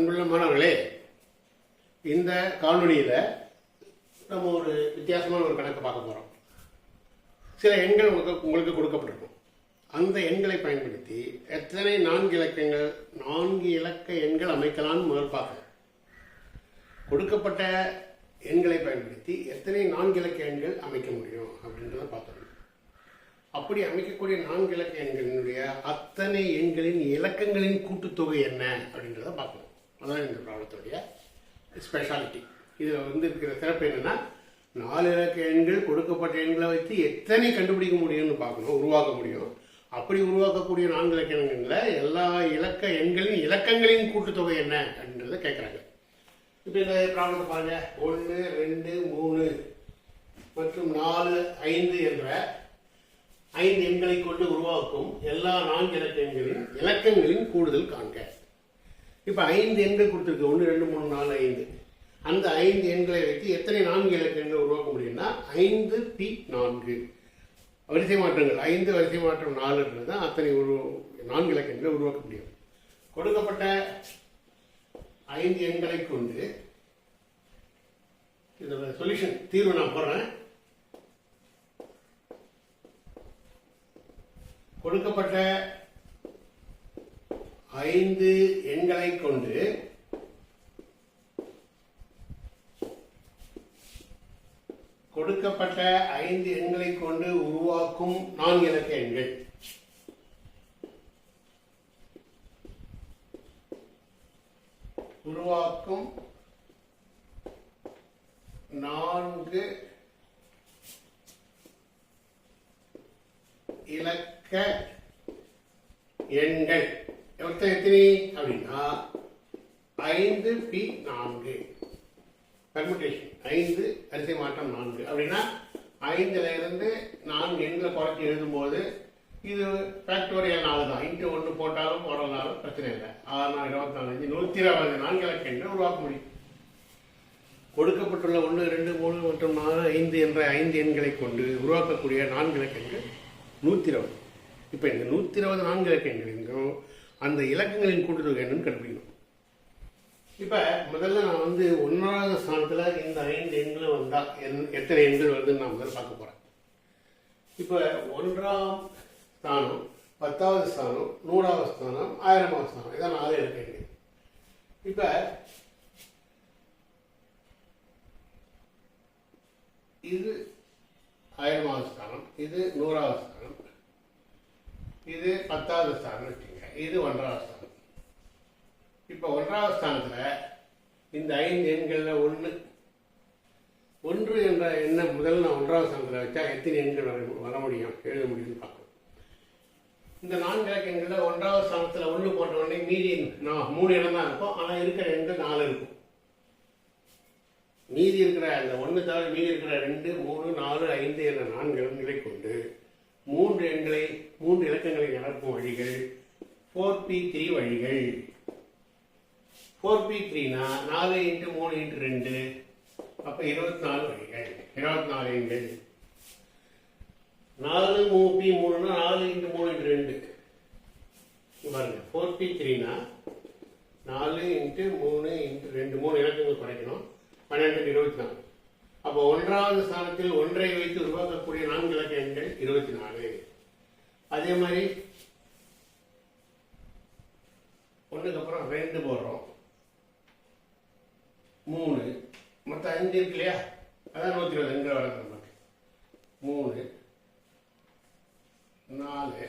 அன்புள்ள மாணவர்களே இந்த காணொலியில் நம்ம ஒரு வித்தியாசமான ஒரு கணக்கு பார்க்க போகிறோம் சில எண்கள் உங்களுக்கு உங்களுக்கு கொடுக்கப்பட்டிருக்கும். அந்த எண்களை பயன்படுத்தி எத்தனை நான்கு இலக்கங்கள் நான்கு இலக்க எண்கள் அமைக்கலாம்னு முதல் பார்க்கணும். கொடுக்கப்பட்ட எண்களை பயன்படுத்தி எத்தனை நான்கு இலக்க எண்கள் அமைக்க முடியும் அப்படின்றத பார்த்தோம் அப்படி அமைக்கக்கூடிய நான்கு இலக்க எண்களினுடைய அத்தனை எண்களின் இலக்கங்களின் கூட்டுத்தொகை என்ன அப்படின்றத பார்க்கணும். அதான் இந்த ப்ராப்ளத்துடைய ஸ்பெஷாலிட்டி இதில் வந்து இருக்கிற சிறப்பு என்னென்னா நாலு இலக்க எண்கள் கொடுக்கப்பட்ட எண்களை வச்சு எத்தனை கண்டுபிடிக்க முடியும்னு பார்க்கணும் உருவாக்க முடியும். அப்படி உருவாக்கக்கூடிய நான்கு இலக்க எண்களில் எல்லா இலக்க எண்களின் இலக்கங்களின் கூட்டுத்தொகை என்ன அப்படின்றத கேட்குறாங்க இப்போ இந்த ப்ராப்ளத்தை பாருங்க. ஒன்று ரெண்டு மூணு மற்றும் நாலு ஐந்து என்ற ஐந்து எண்களை கொண்டு உருவாக்கும் எல்லா நான்கு இலக்க எண்களின் இலக்கங்களின் கூடுதல் காண்க. இப்போ ஐந்து எண்கள் கொடுத்துருக்கு. ஒன்று ரெண்டு மூணு நாலு ஐந்து. அந்த ஐந்து எண்களை வைத்து எத்தனை நான்கு இலக்க உருவாக்க முடியும்னா ஐந்து பி நான்கு. வரிசை மாற்றங்கள். ஐந்து வரிசை மாற்றம் நாலுன்றது தான் அத்தனை உரு நான்கு இலக்க எண்களை உருவாக்க முடியும். கொடுக்கப்பட்ட ஐந்து எண்களை கொண்டு இதோட சொல்யூஷன் தீர்வு நான் போடுறேன். கொடுக்கப்பட்ட ஐந்து எண்களை கொண்டு கொடுக்கப்பட்ட ஐந்து எண்களை கொண்டு உருவாக்கும் நான்கு இலக்க எண்கள். உருவாக்கும் நான்கு இலக்க எண்கள். எவ்வளோ எத்தனை அப்படின்னா ஐந்து பி நான்கு. பர்முடேஷன் ஐந்து அரிசி மாற்றம் நான்கு. அப்படின்னா ஐந்துல இருந்து நான்கு எண்களை குறைச்சி எழுதும்போது இது ஃபேக்டோரியல் நாலு தான். இன்ட்டு ஒன்று போட்டாலும் போடலாலும் பிரச்சனை இல்லை. ஆறு நாள் இருபத்தி நாலு அஞ்சு நூற்றி இருபது நான்கு இலக்க உருவாக்க முடியும். கொடுக்கப்பட்டுள்ள ஒன்று ரெண்டு மூணு மற்றும் நாலு ஐந்து என்ற ஐந்து எண்களை கொண்டு உருவாக்கக்கூடிய நான்கு இலக்கெண்கள் நூற்றி இருபது. இப்போ இந்த நூற்றி இருபது நான்கு இலக்கெண்கள் என்றும் அந்த இலக்கங்களின் கூட்டுத்தொகை என்னன்னு கண்டுபிடிக்கணும். இப்போ முதல்ல நான் வந்து ஒன்றாவது ஸ்தானத்தில் இந்த ஐந்து எண்களும் வந்தால் என் எத்தனை எண்கள் வருதுன்னு நான் முதல்ல பார்க்க போகிறேன் இப்போ ஒன்றாம் ஸ்தானம் பத்தாவது ஸ்தானம் நூறாவது ஸ்தானம் ஆயிரமாவது ஸ்தானம் இதான் நாலு இலக்க எண்கள். இப்போ இது ஆயிரமாவது ஸ்தானம் இது நூறாவது ஸ்தானம் இது பத்தாவது ஸ்தானம் வச்சுங்க இது ஒன்றாவது ஸ்தானம் இப்போ ஒன்றாவது ஸ்தானத்தில் இந்த ஐந்து எண்களில் ஒன்று ஒன்று என்ற என்ன முதல்ல நான் ஒன்றாவது ஸ்தானத்தில் வச்சா எத்தனை எண்கள் வர வர முடியும்? எழுத முடியும்னு பார்க்கணும் இந்த நான்கு இலக்க எண்களில் ஒன்றாவது ஸ்தானத்தில் ஒன்று போட்ட உடனே மீதி நான் மூணு இடம் தான் இருக்கும். ஆனால் இருக்கிற எண்கள் நாலு இருக்கும். மீதி இருக்கிற அந்த ஒன்று தவிர மீதி இருக்கிற ரெண்டு மூணு நாலு ஐந்து என்ற நான்கு இடங்களை கொண்டு மூன்று எண்களை மூன்று இலக்கங்களை நிரப்பும் வழிகள் ஃபோர் பி த்ரீ வழிகள். ஃபோர் பி த்ரீனா நாலு இன்ட்டு மூணு இன்ட்டு ரெண்டு. அப்போ இருபத்தி நாலு வழிகள். இருபத்தி நாலு எண்கள் நாலு மூ பி மூணுனா நாலு இன்ட்டு மூணு இன்ட்டு ரெண்டு. பாருங்க. ஃபோர் பி த்ரீனா நாலு இன்ட்டு மூணு இன்ட்டு ரெண்டு. மூணு இலக்கங்கள் குறைக்கணும். பன்னெண்டு இருபத்தி நாலு. அப்போ ஒன்றாவது ஸ்தானத்தில் ஒன்றை வைத்து உருவாக்கக்கூடிய நான்கு இலக்க எண்கள் இருபத்தி நாலு. அதே மாதிரி ஒன்றுக்கு அப்புறம் ரெண்டு போடுறோம். மூணு. மொத்தம் அஞ்சு இருக்கு இல்லையா? அதான் நூற்றி இருபது. எங்கே வளர்க்குற நமக்கு. மூணு. நாலு.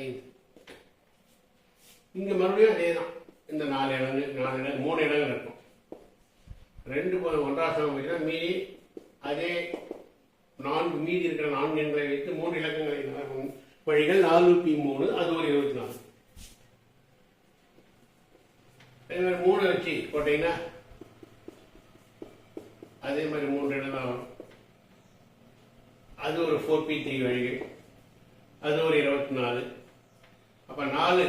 ஐந்து. இங்கே மறுபடியும் அதே தான் இந்த நாலு இடங்கள் நாலு இடங்கள் மூணு இடங்கள் இருக்கும். ரெண்டு ஒன்றாம் ஒன்றாவது பார்த்தீங்கன்னா மீதி அதே நான்கு மீதி இருக்கிற நான்கு எண்களை வைத்து மூன்று இலக்கங்களை வழிகள் நானூற்றி பி மூணு அது ஒரு இருபத்தி நாலு. அதே மாதிரி மூணு வச்சு போட்டீங்கன்னா அதே மாதிரி மூன்று இடம் தான் வரும். அது ஒரு ஃபோர் பி த்ரீ வழிகள். அது ஒரு இருபத்தி நாலு. அப்போ நாலு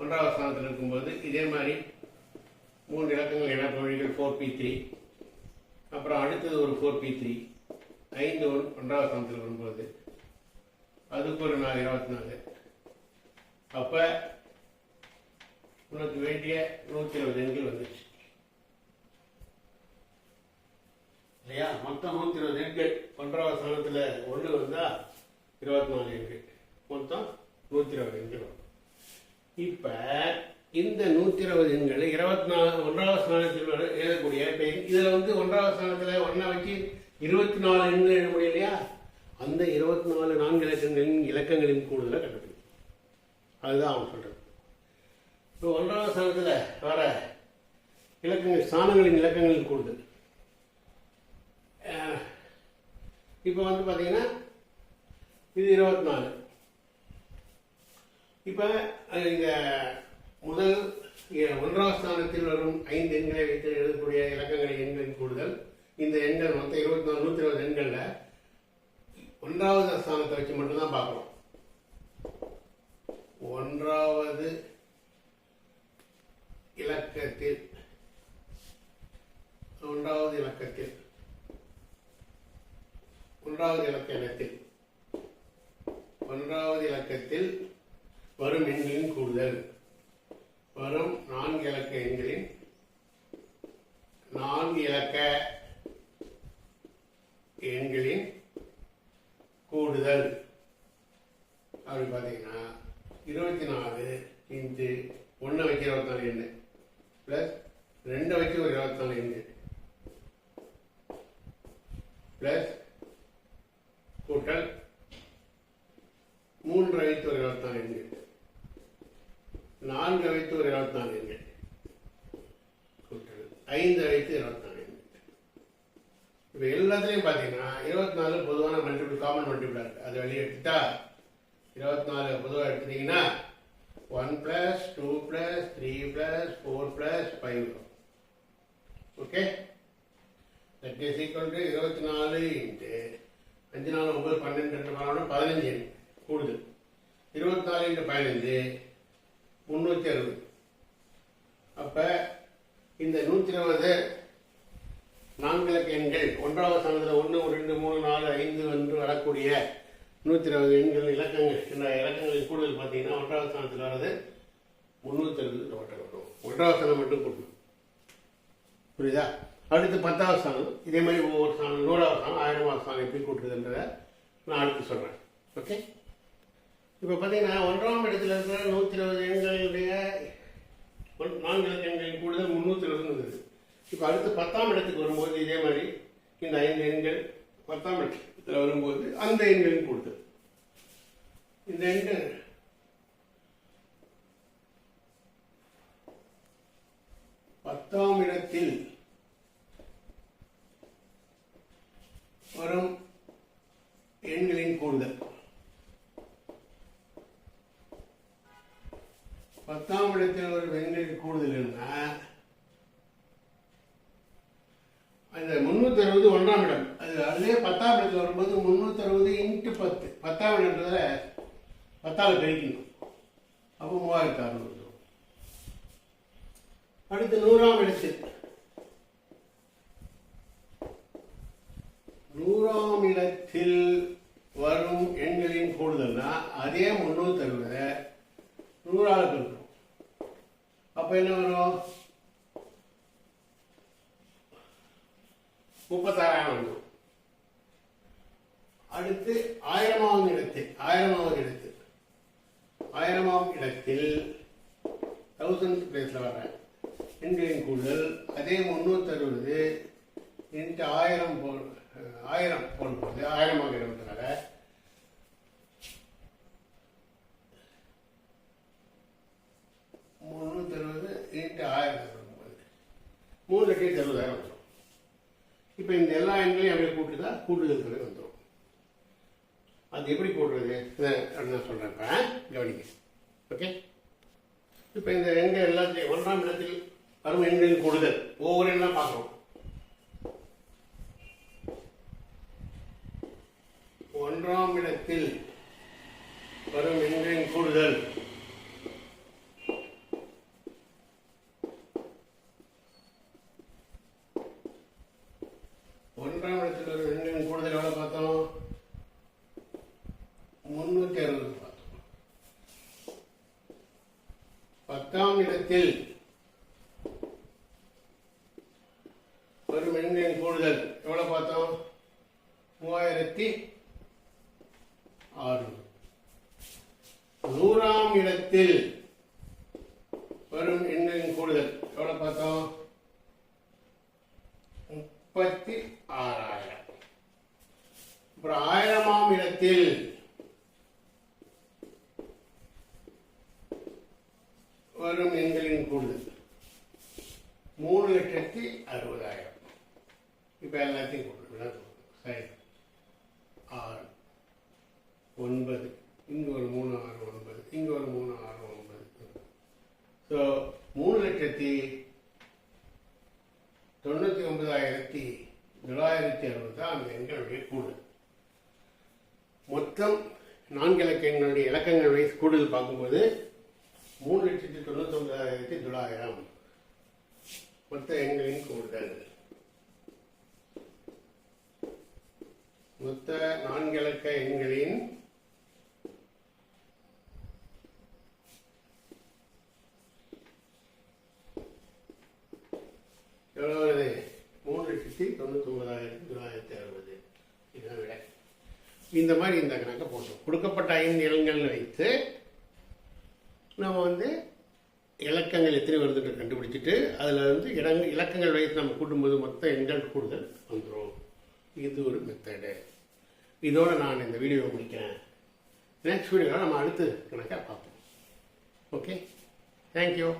ஒன்றாவது ஸ்தானத்தில் இருக்கும்போது இதே மாதிரி மூன்று இலக்கங்கள் இணைப்பு வழிகள் ஃபோர் பி த்ரீ அப்புறம் அடுத்தது ஒரு ஃபோர் பி த்ரீ ஐந்து ஒன் ஒன்றாவது ஸ்தானத்தில் வரும்போது அதுக்கு ஒரு நாலு இருபத்தி நாலு. அப்போ உனக்கு வேண்டிய நூற்றி இருபது எண்கள் வந்துச்சு இல்லையா? மொத்தம் நூற்றி இருபது எண்கள். ஒன்றாவது ஸ்தானத்தில் ஒன்று வந்தா இருபத்தி நாலு எண்கள். மொத்தம் நூற்றி இருபது எண்கள் வரும். இப்போ இந்த நூற்றி இருபது எண்கள் இருபத்தி நாலு ஒன்றாவது ஸ்தானத்தில் எழுதக்கூடிய இப்போ இதில் வந்து ஒன்றாவது ஸ்தானத்தில் ஒன்றா வச்சு இருபத்தி நாலு எண்கள் எழுத முடியும் இல்லையா? அந்த இருபத்தி நாலு நான்கு இலக்கங்களின் இலக்கங்களின் கூடுதலை கண்டுபிடிக்கும் அதுதான் அவன் சொல்றது. இப்போ ஒன்றாவது ஸ்தானத்தில் வர இலக்கங்கள் ஸ்தானங்களின் இலக்கங்களின் கூடுதல். இப்போ வந்து பார்த்தீங்கன்னா இது இருபத்தி நாலு இப்போ இந்த முதல் ஒன்றாம் ஒன்றாவது ஸ்தானத்தில் வரும் ஐந்து எண்களை வைத்து எழுதக்கூடிய இலக்கங்களின் எண்களின் கூடுதல். இந்த எண்கள் மொத்தம் இருபத்தி நாலு நூற்றி இருபது எண்களில் ஒன்றாவது ஸ்தானத்தை வச்சு மட்டும்தான் பார்க்குறோம் ஒன்றாவது இலக்கத்தில். ஒன்றாவது இலக்கத்தில். ஒன்றாவது இலக்க எண்ணத்தில். ஒன்றாவது இலக்கத்தில் வரும் எண்களின் கூடுதல். வரும் நான்கு இலக்க எண்களின் நான்கு இலக்க எண்களின் கூடுதல். அப்படி பார்த்தீங்கன்னா இருபத்தி நாலு இன்று ஒன்று வைக்கிற ஒருத்தர் என்ன? ப்ளஸ் ரெண்டை வச்சு ஒரு இருபத்தி நாலு எண்ணு ப்ளஸ் கூட்டல் மூன்று வைத்து ஒரு இருபத்தி நாலு நான்கு வைத்து ஒரு இருபத்தி நாலு எண்ணு கூட்டல் ஐந்து வைத்து இருபத்தி நாலு எண்ணு இப்போ எல்லாத்துலேயும் பார்த்தீங்கன்னா இருபத்தி நாலு பொதுவான மல்டிபிள் காமன் மல்டிபிளாக இருக்குது அதை வெளியே எடுத்துட்டா இருபத்தி நாலு பொதுவாக எடுத்துட்டீங்கன்னா plus plus two plus three plus four plus five okay that is equal to இருபத்தி நாலு இன்ட்டு அஞ்சு நாலு ஒன்பது பன்னெண்டு ரெண்டு நாலு பதினஞ்சு கூடுதல் இருபத்தி நாலு இன்ட்டு முந்நூற்றி அறுபது. அப்போ இந்த நூற்றி இருபது நான்கு எண்கள் ஒன்றாவது சனத்தில் ஒன்று ரெண்டு மூணு நாலு ஐந்து என்று வரக்கூடிய நூற்றி இருபது எண்கள் இலக்கங்கள் இந்த இலக்கங்களின் கூடுதல் பார்த்தீங்கன்னா ஒன்றாவது ஸ்தானத்தில் வர்றது முந்நூற்றி அறுபது ஒன்றாவது ஸ்தானம் மட்டும் கொடுக்கணும் புரியுதா? அடுத்து பத்தாவது ஸ்தானம். இதே மாதிரி ஒவ்வொரு ஸ்தானம் நூறாவது ஸ்தானம் ஆயிரமாவது ஸ்தானம் எப்படி கூட்டுறதுன்றதை நான் அடுத்து சொல்கிறேன் ஓகே இப்போ பார்த்தீங்கன்னா ஒன்றாம் இடத்துல இருக்கிற நூற்றி இருபது எண்களுடைய நான்கு எண்களின் கூடுதல் முந்நூற்றி இருபது இப்போ அடுத்து பத்தாம் இடத்துக்கு வரும்போது இதே மாதிரி இந்த ஐந்து எண்கள் பத்தாம் இடத்துல வரும்போது அந்த எண்களின் கூடுதல். இந்த எண்கள் பத்தாம் இடத்தில் வரும் எண்களின் கூடுதல். பத்தாம் இடத்தில் வரும் எண்களின் என்ன? அந்த முன்னூத்தி அறுபது ஒன்றாம் இடம். அது அதுலயே பத்தாம் இடத்துல வரும்போது முன்னூத்தி அறுபது இன்ட்டு பத்து. பத்தாம் இடத்துல பத்தாவது பெருக்கணும் அப்போ மூவாயிரத்து அறுநூறு. அடுத்து நூறாம் இடத்தில். நூறாம் இடத்தில் வரும் எண்களின் கூடுதல்னா அதே முன்னூத்தி அறுபது நூறாக பெருக்கணும். அப்ப என்ன வரும்? முப்பத்தாறாயிரம் வரும் அடுத்து ஆயிரமாம் இடத்தில் ஆயிரமாவது இடத்தில். ஆயிரமாம் இடத்தில் தௌசண்ட் பிளேஸ்ல வர்றேன். எண்களின் கூடுதல் அதே முந்நூற்றி அறுபது இன்ட்டு ஆயிரம் போல் ஆயிரம் போல் போகுது. ஆயிரமாக இடம்ன்றனால முந்நூற்றி அறுபது இன்ட்டு ஆயிரம் மூணு லட்சத்தி அறுபதாயிரம் வந்துடும் இப்போ இந்த எல்லா எண்களையும் அப்படியே கூட்டுதா? கூட்டுதல் துறை வந்துடும் அது எப்படி போடுறது? அப்படின்னு நான் சொல்கிறேன் இப்போ கவனிங்க. ஓகே? இப்போ இந்த எண்கள் எல்லாத்தையும் ஒன்றாம் இடத்தில் வரும் எண்களின் கூடுதல். ஒவ்வொரு என்ன பார்க்குறோம். ஒன்றாம் இடத்தில் வரும் எண்களின் கூடுதல். ஒன்றாம் இடத்தில் வரும் எண்களின் கூடுதல் எவ்வளோ பார்த்தோம்? முன்னூற்றி அறுபது பார்த்தோம். பத்தாம் இடத்தில் வரும் எண்களின் கூடுதல் எவ்வளவு பார்த்தோம் மூவாயிரத்தி ஆறு நூறாம் இடத்தில் வரும் எண்களின் கூடுதல் எவ்வளவு பார்த்தோம் முப்பத்தி ஆறாயிரம். அப்புறம் ஆயிரமாம் இடத்தில் வரும் எண்களின் குழு மூணு லட்சத்தி அறுபதாயிரம். இப்போ எல்லாத்தையும் கூட்டுறோம் சரி. ஆறு. ஒன்பது. இங்கே ஒரு மூணு ஆறு ஒன்பது. இங்கே ஒரு மூணு ஆறு ஒன்பது. ஸோ மூணு லட்சத்தி தொண்ணூற்றி ஒன்பதாயிரத்தி தொள்ளாயிரத்தி அறுபது தான் அந்த எண்களுடைய கூடுதல் மொத்தம் நான்கு இலக்க எண்களுடைய இலக்கங்கள் வயசு கூடுதல் பார்க்கும்போது மூணு லட்சத்தி தொண்ணூற்றி ஒன்பதாயிரத்தி தொள்ளாயிரம். மொத்த எண்களின் கூடுதல். மொத்த நான்கு இலக்க எண்களின் எவ்வளவு வருது மூணு லட்சத்தி தொண்ணூத்தி ஒன்பதாயிரத்தி தொள்ளாயிரத்தி அறுபது இதை விட இந்த மாதிரி இந்த கணக்கை போட்டோம். கொடுக்கப்பட்ட ஐந்து இலங்கள்னு வைத்து நம்ம வந்து இலக்கங்கள் எத்தனை வருதுன்ற கண்டுபிடிச்சிட்டு அதில் வந்து இடங் இலக்கங்கள் வைத்து நம்ம கூட்டும்போது மொத்த எண்கள் கூடுதல் வந்துடும் இது ஒரு மெத்தடு இதோட நான் இந்த வீடியோவை முடிக்கிறேன். நெக்ஸ்ட் வீடியோவில் நம்ம அடுத்த கணக்கை பார்ப்போம். Okay thank you